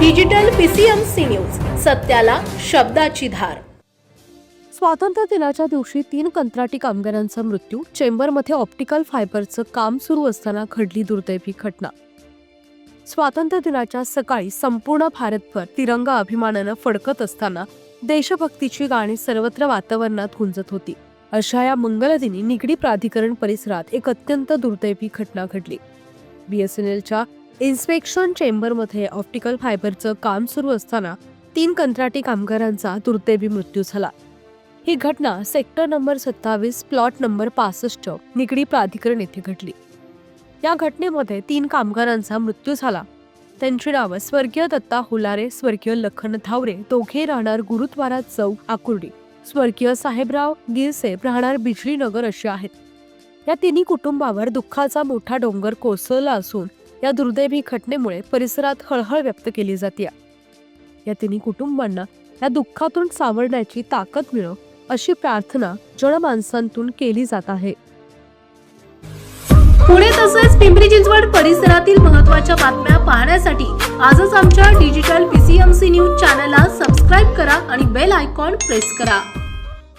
Digital PCMC news सत्याला शब्दाची धार. स्वातंत्र्य दिनाच्या दिवशी तीन कंत्राटी कामगारांचा मृत्यू चेंबरमध्ये ऑप्टिकल फायबरचं काम सुरू असताना घडली दुर्दैवी घटना. स्वातंत्र्य दिनाच्या सकाळी संपूर्ण भारतभर तिरंगा अभिमानानं फडकत असताना देशभक्तीची गाणी सर्वत्र वातावरणात गुंजत होती. अशा या मंगलदिनी निगडी प्राधिकरण परिसरात एक अत्यंत दुर्दैवी घटना घडली. बीएसएनएलच्या इन्स्पेक्शन चेंबरमध्ये ऑप्टिकल फायबरचं काम सुरू असताना तीन कंत्राटी कामगारांचा दुर्दैवी मृत्यू झाला. ही घटना सेक्टर नंबर सत्तावीस प्लॉट नंबर पासष्ट निगडी प्राधिकरण येथे घडली. या घटनेमध्ये तीन कामगारांचा मृत्यू झाला. त्यांची नावं स्वर्गीय दत्ता हुलारे स्वर्गीय लखन धावरे दोघे राहणार गुरुद्वारा चौक आकुर्डी. स्वर्गीय साहेबराव गिरसेब राहणार बिजली नगर अशी आहेत. या तिन्ही कुटुंबावर दुःखाचा मोठा डोंगर कोसळला असून या दुर्दैवी घटनेमुळे परिसरात हळहळ व्यक्त केली जाते या तिन्ही कुटुंबांना या दुःखातून सावरण्याची ताकद मिळो अशी प्रार्थना जनमानसांतून केली जात आहे. पुणे तसेच पिंपरी चिंचवड परिसरातील महत्त्वाच्या बातम्या पाहण्यासाठी आजच आमच्या डिजिटल पीसीएमसी न्यूज चॅनलला सबस्क्राईब करा आणि बेल आयकॉन प्रेस करा.